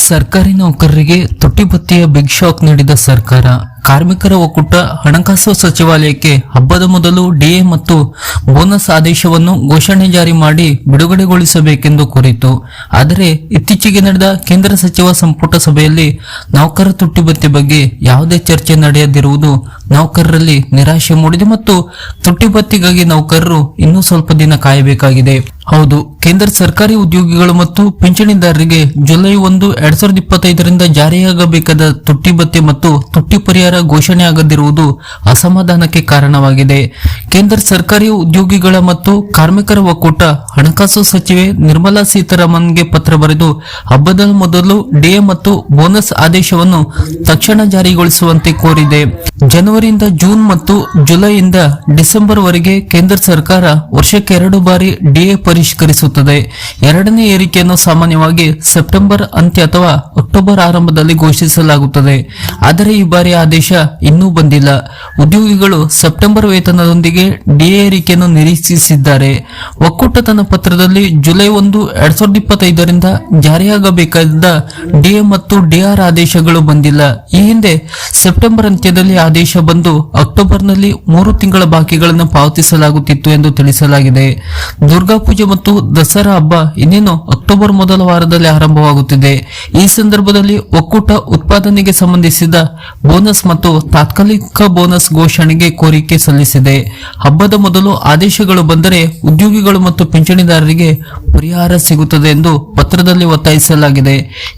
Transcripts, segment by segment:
ಸರ್ಕಾರಿ ನೌಕರರಿಗೆ ತುಟ್ಟಿಬತ್ತಿಯ big shock ನೀಡಿದ ಸರ್ಕಾರ. ಕಾರ್ಮಿಕರ ಒಕ್ಕೂಟ ಹಣಕಾಸು ಸಚಿವಾಲಯಕ್ಕೆ ಹಬ್ಬದ ಮೊದಲು ಡಿಎ ಮತ್ತು ಬೋನಸ್ ಆದೇಶವನ್ನು ಘೋಷಣೆ ಜಾರಿ ಮಾಡಿ ಬಿಡುಗಡೆಗೊಳಿಸಬೇಕೆಂದು ಕೋರಿತು ಆದರೆ ಇತ್ತೀಚೆಗೆ ನಡೆದ ಕೇಂದ್ರ ಸಚಿವ ಸಂಪುಟ ಸಭೆಯಲ್ಲಿ ನೌಕರ ತುಟ್ಟಿಬತ್ತಿ ಬಗ್ಗೆ ಯಾವುದೇ ಚರ್ಚೆ ನಡೆಯದಿರುವುದು ನೌಕರರಲ್ಲಿ ನಿರಾಶೆ ಮೂಡಿದೆ ಮತ್ತು ತುಟ್ಟಿಬತ್ತಿಗಾಗಿ ನೌಕರರು ಇನ್ನೂ ಸ್ವಲ್ಪ ದಿನ ಕಾಯಬೇಕಾಗಿದೆ. ಹೌದು, ಕೇಂದ್ರ ಸರ್ಕಾರಿ ಉದ್ಯೋಗಿಗಳು ಮತ್ತು ಪಿಂಚಣಿದಾರರಿಗೆ ಜುಲೈ ಒಂದು ಎರಡ್ ಸಾವಿರದ ಇಪ್ಪತ್ತೈದರಿಂದ ಜಾರಿಯಾಗಬೇಕಾದ ತುಟ್ಟಿ ಭತ್ಯೆ ಮತ್ತು ತುಟ್ಟಿ ಪರಿಹಾರ ಘೋಷಣೆ ಆಗದಿರುವುದು ಅಸಮಾಧಾನಕ್ಕೆ ಕಾರಣವಾಗಿದೆ. ಕೇಂದ್ರ ಸರ್ಕಾರಿ ಉದ್ಯೋಗಿಗಳ ಮತ್ತು ಕಾರ್ಮಿಕರ ಒಕ್ಕೂಟ ಹಣಕಾಸು ಸಚಿವೆ ನಿರ್ಮಲಾ ಸೀತಾರಾಮನ್ಗೆ ಪತ್ರ ಬರೆದು, ಹಬ್ಬದ ಮೊದಲು ಡಿಎ ಮತ್ತು ಬೋನಸ್ ಆದೇಶವನ್ನು ತಕ್ಷಣ ಜಾರಿಗೊಳಿಸುವಂತೆ ಕೋರಿದೆ. ಜನವರಿಯಿಂದ ಜೂನ್ ಮತ್ತು ಜುಲೈಯಿಂದ ಡಿಸೆಂಬರ್ ವರೆಗೆ ಕೇಂದ್ರ ಸರ್ಕಾರ ವರ್ಷಕ್ಕೆ ಎರಡು ಬಾರಿ ಡಿಎ ಪರಿಷ್ಕರಿಸುತ್ತದೆ. ಎರಡನೇ ಏರಿಕೆಯನ್ನು ಸಾಮಾನ್ಯವಾಗಿ ಸೆಪ್ಟೆಂಬರ್ ಅಂತ್ಯ ಅಥವಾ ಅಕ್ಟೋಬರ್ ಆರಂಭದಲ್ಲಿ ಘೋಷಿಸಲಾಗುತ್ತದೆ. ಆದರೆ ಈ ಬಾರಿ ಆದೇಶ ಇನ್ನೂ ಬಂದಿಲ್ಲ. ಉದ್ಯೋಗಿಗಳು ಸೆಪ್ಟೆಂಬರ್ ವೇತನದೊಂದಿಗೆ ಡಿಎ ಏರಿಕೆಯನ್ನು ನಿರೀಕ್ಷಿಸಿದ್ದಾರೆ. ಒಕ್ಕೂಟ ತನ್ನ ಪತ್ರದಲ್ಲಿ ಜುಲೈ ಒಂದು, ಎರಡ್ ಸಾವಿರದ ಇಪ್ಪತ್ತೈದರಿಂದ ಜಾರಿಯಾಗಬೇಕಾದ ಡಿಎ ಮತ್ತು ಡಿಆರ್ ಆದೇಶಗಳು ಬಂದಿಲ್ಲ. ಈ ಹಿಂದೆ ಸೆಪ್ಟೆಂಬರ್ ಅಂತ್ಯದಲ್ಲಿ ಆದೇಶ ಬಂದು ಅಕ್ಟೋಬರ್ನಲ್ಲಿ ಮೂರು ತಿಂಗಳ ಬಾಕಿಗಳನ್ನು ಪಾವತಿಸಲಾಗುತ್ತಿತ್ತು ಎಂದು ತಿಳಿಸಲಾಗಿದೆ. ದುರ್ಗಾ ಪೂಜೆ ಮತ್ತು ದಸರಾ ಹಬ್ಬ ಇನ್ನೇನು ಅಕ್ಟೋಬರ್ ಮೊದಲ ವಾರದಲ್ಲಿ ಆರಂಭವಾಗುತ್ತಿದೆ. ಈ ಸಂದರ್ಭದಲ್ಲಿ ಒಕ್ಕೂಟ ಉತ್ಪಾದನೆಗೆ ಸಂಬಂಧಿಸಿದ ಬೋನಸ್ ಮತ್ತು ತಾತ್ಕಾಲಿಕ ಬೋನಸ್ ಘೋಷಣೆಗೆ ಕೋರಿಕೆ ಸಲ್ಲಿಸಿದೆ. ಹಬ್ಬದ ಮೊದಲು ಆದೇಶಗಳು ಬಂದರೆ ಉದ್ಯೋಗಿಗಳು ಮತ್ತು ಪಿಂಚಣಿದಾರರಿಗೆ ಪರಿಹಾರ ಸಿಗುತ್ತದೆ ಎಂದು ಪತ್ರದಲ್ಲಿ ಒತ್ತಾಯಿಸಲಾಗಿದೆ.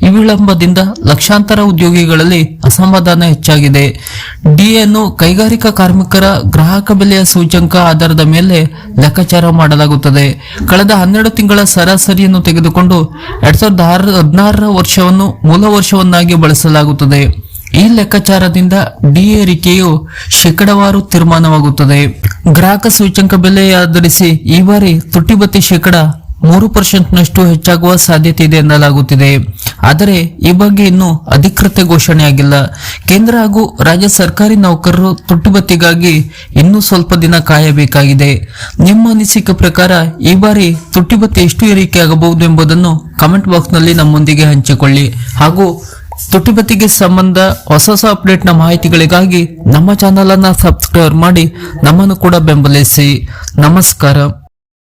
ಈ ವಿಳಂಬದಿಂದ ಲಕ್ಷಾಂತರ ಉದ್ಯೋಗಿಗಳಲ್ಲಿ ಅಸಮಾಧಾನ ಹೆಚ್ಚಾಗಿದೆ. ಡಿಎನ್ನು ಕೈಗಾರಿಕಾ ಕಾರ್ಮಿಕರ ಗ್ರಾಹಕ ಬೆಲೆಯ ಸೂಚ್ಯಂಕ ಆಧಾರದ ಮೇಲೆ ಲೆಕ್ಕಾಚಾರ ಮಾಡಲಾಗುತ್ತದೆ. ಕಳೆದ ಹನ್ನೆರಡು ತಿಂಗಳ ಸರಾಸರಿಯನ್ನು ತೆಗೆದುಕೊಂಡು ಎರಡ್ ಸಾವಿರದ ಹದಿನಾರರ ವರ್ಷವನ್ನು ಮೂಲ ವರ್ಷವನ್ನಾಗಿ ಬಳಸಲಾಗುತ್ತದೆ. ಈ ಲೆಕ್ಕಾಚಾರದಿಂದ ಡಿ ಏರಿಕೆಯು ಶೇಕಡವಾರು ತೀರ್ಮಾನವಾಗುತ್ತದೆ. ಗ್ರಾಹಕ ಸೂಚ್ಯಂಕ ಬೆಲೆ ಆಧರಿಸಿ ಈ ಬಾರಿ ತುಟ್ಟಿಬತ್ತಿ ಶೇಕಡ ಮೂರು ಪರ್ಸೆಂಟ್ನಷ್ಟು ಹೆಚ್ಚಾಗುವ ಸಾಧ್ಯತೆ ಇದೆ ಎನ್ನಲಾಗುತ್ತಿದೆ. ಆದರೆ ಈ ಬಗ್ಗೆ ಇನ್ನೂ ಅಧಿಕೃತ ಘೋಷಣೆಯಾಗಿಲ್ಲ. ಕೇಂದ್ರ ಹಾಗೂ ರಾಜ್ಯ ಸರ್ಕಾರಿ ನೌಕರರು ತುಟ್ಟುಬತ್ತಿಗಾಗಿ ಇನ್ನೂ ಸ್ವಲ್ಪ ದಿನ ಕಾಯಬೇಕಾಗಿದೆ. ನಿಮ್ಮ ಅನಿಸಿಕೆ ಪ್ರಕಾರ ಈ ಬಾರಿ ತುಟ್ಟಿಬತ್ತಿ ಎಷ್ಟು ಏರಿಕೆ ಆಗಬಹುದು ಎಂಬುದನ್ನು ಕಮೆಂಟ್ ಬಾಕ್ಸ್ನಲ್ಲಿ ನಮ್ಮೊಂದಿಗೆ ಹಂಚಿಕೊಳ್ಳಿ. ಹಾಗೂ ತುಟ್ಟಿ ಭತ್ಯೆಗೆ ಸಂಬಂಧ ಹೊಸ ಹೊಸ ಅಪ್ಡೇಟ್ನ ಮಾಹಿತಿಗಳಿಗಾಗಿ ನಮ್ಮ ಚಾನಲನ್ನು ಸಬ್ಸ್ಕ್ರೈಬ್ ಮಾಡಿ ನಮ್ಮನ್ನು ಕೂಡ ಬೆಂಬಲಿಸಿ. ನಮಸ್ಕಾರ.